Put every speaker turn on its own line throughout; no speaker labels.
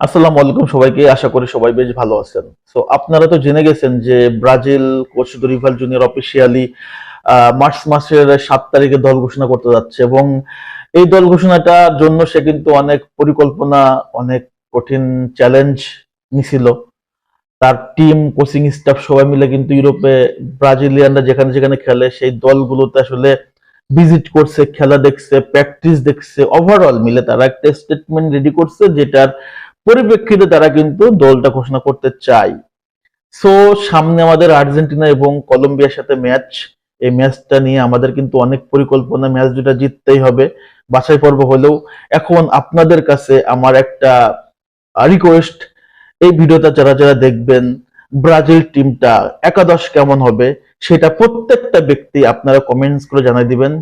আসসালামু আলাইকুম সবাইকে, আশা করি সবাই বেশ ভালো আছেন। সো আপনারা তো জেনে গেছেন যে Brazil coach Dorival Junior officially March মাসের সাত তারিখে দল ঘোষণা করতে যাচ্ছে এবং এই দল ঘোষণাটার জন্য সে কিন্তু অনেক পরিকল্পনা, অনেক কঠিন চ্যালেঞ্জ নিছিল। তার টিম কোচিং স্টাফ সবাই মিলে কিন্তু ইউরোপে ব্রাজিলিয়ানরা যেখানে যেখানে খেলে, সেই দলগুলোতে আসলে ভিজিট করছে, খেলা দেখছে প্র্যাকটিস দেখছে ওভারঅল মিলে তারা একটা স্টেটমেন্ট রেডি করছে যেটার পরিপ্রেক্ষিতে তারা কিন্তু দলটা ঘোষণা করতে চায়। সো সামনে আমাদের আর্জেন্টিনা এবং কলম্বিয়ার সাথে ম্যাচ এই ম্যাচটা নিয়ে আমাদের কিন্তু অনেক পরিকল্পনা ম্যাচ দুটা জিততেই হবে। বাছাই পর্ব হলেও এখন আপনাদের কাছে আমার একটা রিকোয়েস্ট এই ভিডিওটা যারা যারা দেখবেন, ব্রাজিল টিমটা একাদশ কেমন হবে, সেটা প্রত্যেকটা ব্যক্তি আপনারা কমেন্টস করে জানাই দিবেন।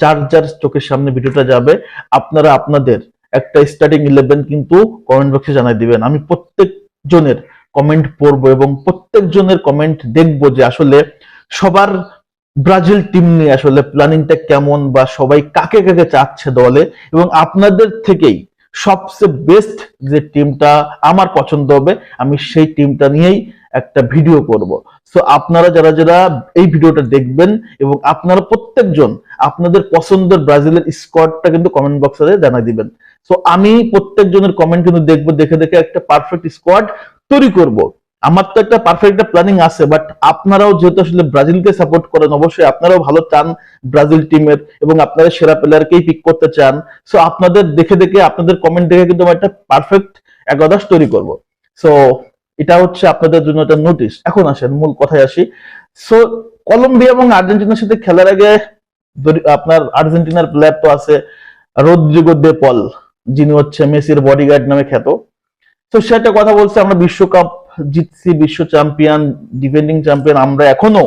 যার যার চোখের সামনে ভিডিওটা যাবে, আপনারা আপনাদের একটা স্টার্টিং ইলেভেন কিন্তু কমেন্ট বক্সে জানাই দিবেন। আমি প্রত্যেক জনের কমেন্ট পড়ব এবং প্রত্যেক জনের কমেন্ট দেখব যে আসলে সবার ব্রাজিল টিম নিয়ে আসলে প্ল্যানিংটা কেমন বা সবাই কাকে কাকে চাচ্ছে দলে এবং আপনাদের থেকেই সবচেয়ে বেস্ট যে টিমটা আমার পছন্দ হবে, আমি সেই টিমটা নিয়েই একটা ভিডিও করব। সো আপনারা যারা যারা এই ভিডিওটা দেখবেন এবং আপনারা প্রত্যেকজন আপনাদের পছন্দের ব্রাজিলের স্কোয়াডটা কিন্তু কমেন্ট বক্সে জানাই দিবেন। সো আমি প্রত্যেকজনের কমেন্ট কিন্তু দেখব, দেখে দেখে একটা পারফেক্ট স্কোয়াড তৈরি করব। আমার তো একটা পারফেক্ট প্ল্যানিং আছে বাট আপনারাও যেহেতু আসলে ব্রাজিলকে সাপোর্ট করেন, অবশ্যই আপনারাও ভালো চান ব্রাজিল টিমের এবং আপনারা সেরা প্লেয়ারকেই পিক করতে চান। সো আপনাদের দেখে দেখে, আপনাদের কমেন্ট দেখে কিন্তু আমি একটা পারফেক্ট একাদশ তৈরি করব। সো এটা হচ্ছে আপনাদের জন্য একটা নোটিশ এখন আসেন, মূল কথায় আসি। সো কলম্বিয়া এবং আর্জেন্টিনার সাথে খেলার আগে, আপনার আর্জেন্টিনার প্লেয়ার তো আছে রদ্রিগো দে পল। যিনি হচ্ছে মেসির বডিগার্ড নামে খ্যাত। তো সে একটা কথা বলছে, আমরা বিশ্বকাপ জিতছি, বিশ্ব চ্যাম্পিয়ন ডিফেন্ডিং চ্যাম্পিয়ন আমরা এখনও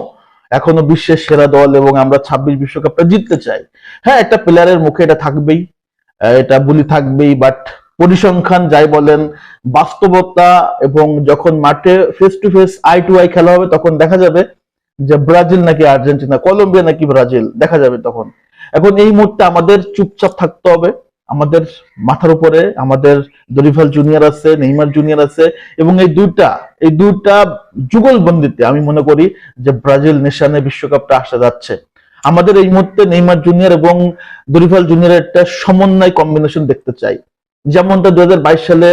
এখনও বিশ্বের সেরা দল এবং আমরা ছাব্বিশ বিশ্বকাপটা জিততে চাই। হ্যাঁ একটা প্লেয়ারের মুখে এটা থাকবেই এটা বুলি থাকবেই বাট পরিসংখ্যান যাই বলেন, বাস্তবতা এবং যখন মাঠে face to face eye to eye খেলা হবে, তখন দেখা যাবে যে ব্রাজিল নাকি আর্জেন্টিনা, কলম্বিয়া নাকি ব্রাজিল, দেখা যাবে তখন। এখন এই মুহূর্তে আমাদের চুপচাপ থাকতে হবে। আমাদের মাথার উপরে, আমাদের দরিফাল জুনিয়র আছে, নেইমার জুনিয়র আছে, এবং এই দুইটা এই দুইটা যুগলবন্দিতে আমি মনে করি যে ব্রাজিল নেশানে বিশ্বকাপটা আসা যাচ্ছে। আমাদের এই মুহূর্তে নেইমার জুনিয়র এবং দরিফাল জুনিয়র একটা সমন্বয় কম্বিনেশন দেখতে চাই। যেমনটা দুই হাজার বাইশ সালে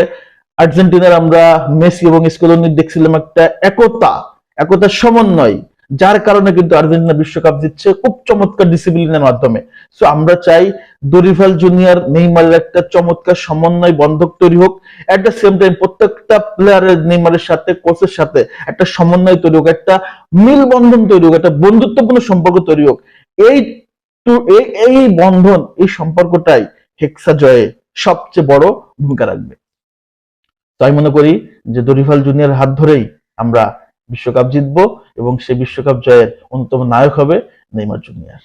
আর্জেন্টিনার আমরা মেসি এবং স্কোলনি দেখছিলাম একটা একতা, একতার সমন্বয়। যার কারণে কিন্তু আর্জেন্টিনা বিশ্বকাপ জিতছে খুব চমৎকার ডিসিপ্লিনের মাধ্যমে। সো আমরা চাই দরিফাল জুনিয়র নেইমারের একটা চমৎকার সমন্বয় বন্ধক তৈরি হোক এট দ্য সেম টাইম প্রত্যেকটা প্লেয়ারের নেইমারের সাথে কোচের সাথে একটা সমন্বয় তৈরি হোক, একটা মিল বন্ধন তৈরি হোক, একটা বন্ধুত্বপূর্ণ সম্পর্ক তৈরি হোক। এই টু- এই- বন্ধন, এই সম্পর্কটাই হেক্সা জয়ে সবচেয়ে বড় ভূমিকা রাখবে। তো আমি মনে করি যে দরিফাল জুনিয়র হাত ধরেই আমরা বিশ্বকাপ জিতবো এবং সেই বিশ্বকাপ জয়ের অন্যতম নায়ক হবে নেইমার জুনিয়র।